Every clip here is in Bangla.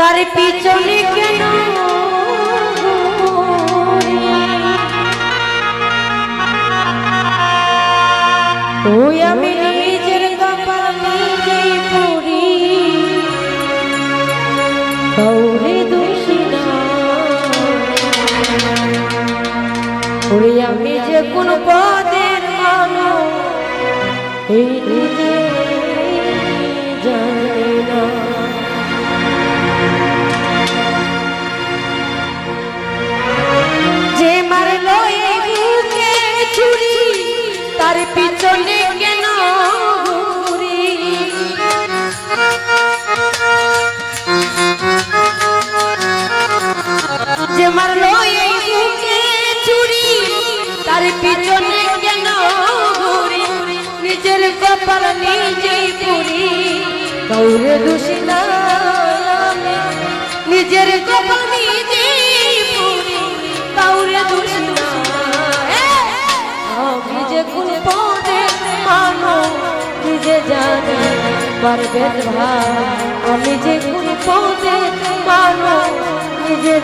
তার পিছনে কেন ওই আমি নিজের কপাল নিজেই পুরি আমি যে কোন পদের মানুষ। এই দোষী না। নিজের কপাল পুরি কাউরে দোষী না আমি যে কোন পদে মানুষ নিজে জানি পারবে ভাই। আমি যে কোন নিজে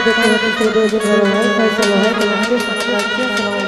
देखते हैं दूसरे दो दिन है फैसला है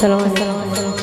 আসসালামু আলাইকুম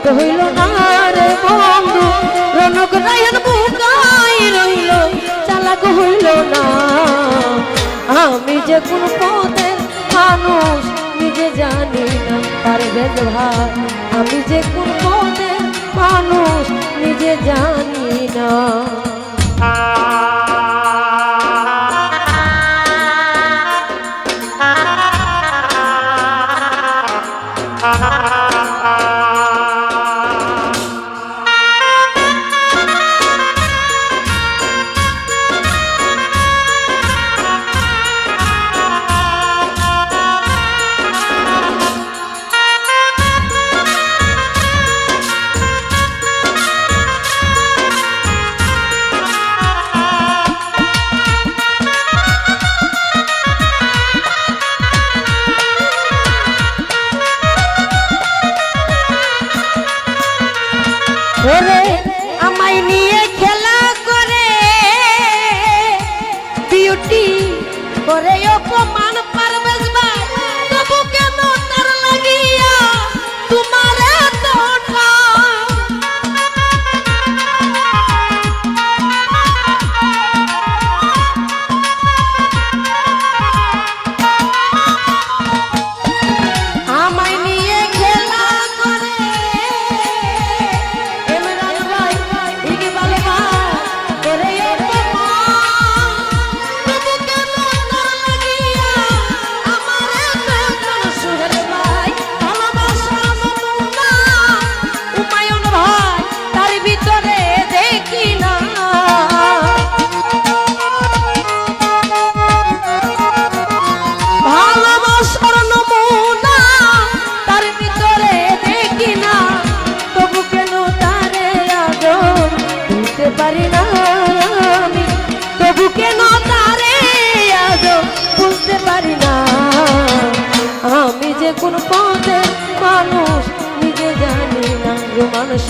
রনক হইল না রে বন্ধু রনক রায়ন বুকাই রইল, চালাক হইল না। আমি যে কোন পথের মানুষ, নিজে জানি না তার ভেদ আমি যে কোন পথের মানুষ, নিজে জানি না।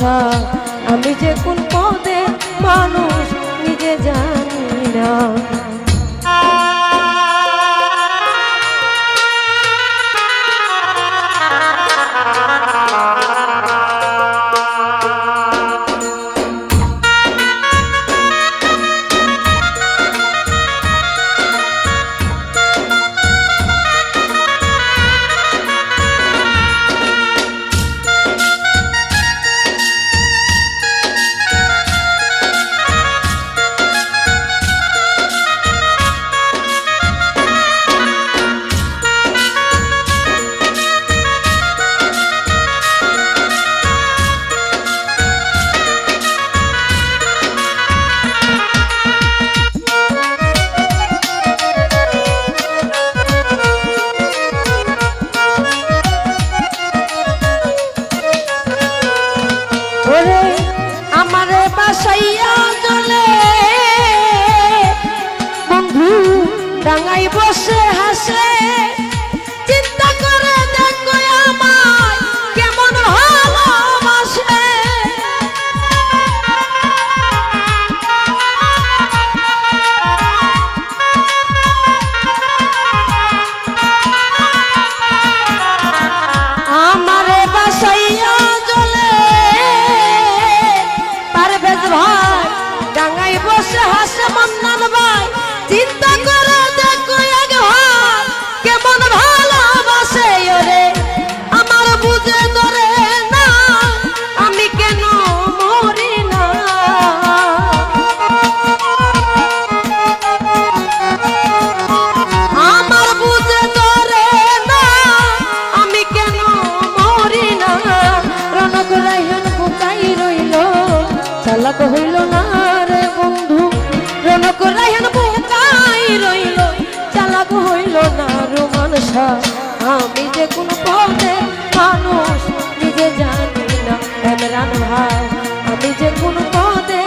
আশা আমি যে কোনো পথে মানুষ নিজে জানি না এমরান ভাই আমি যে কোনো পথে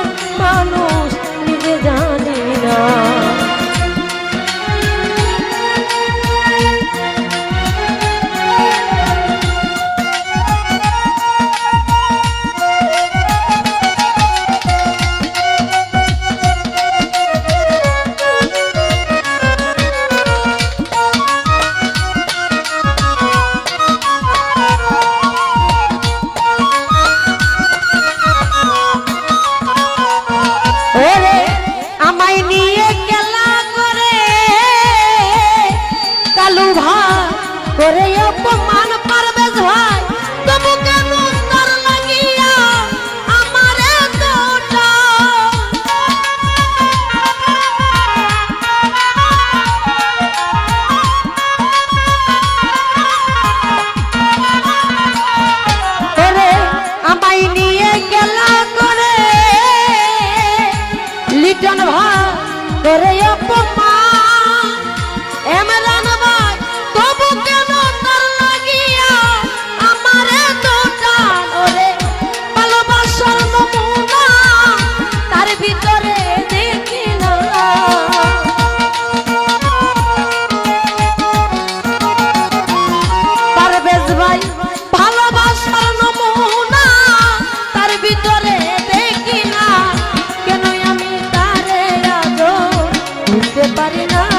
যেতে পারি না।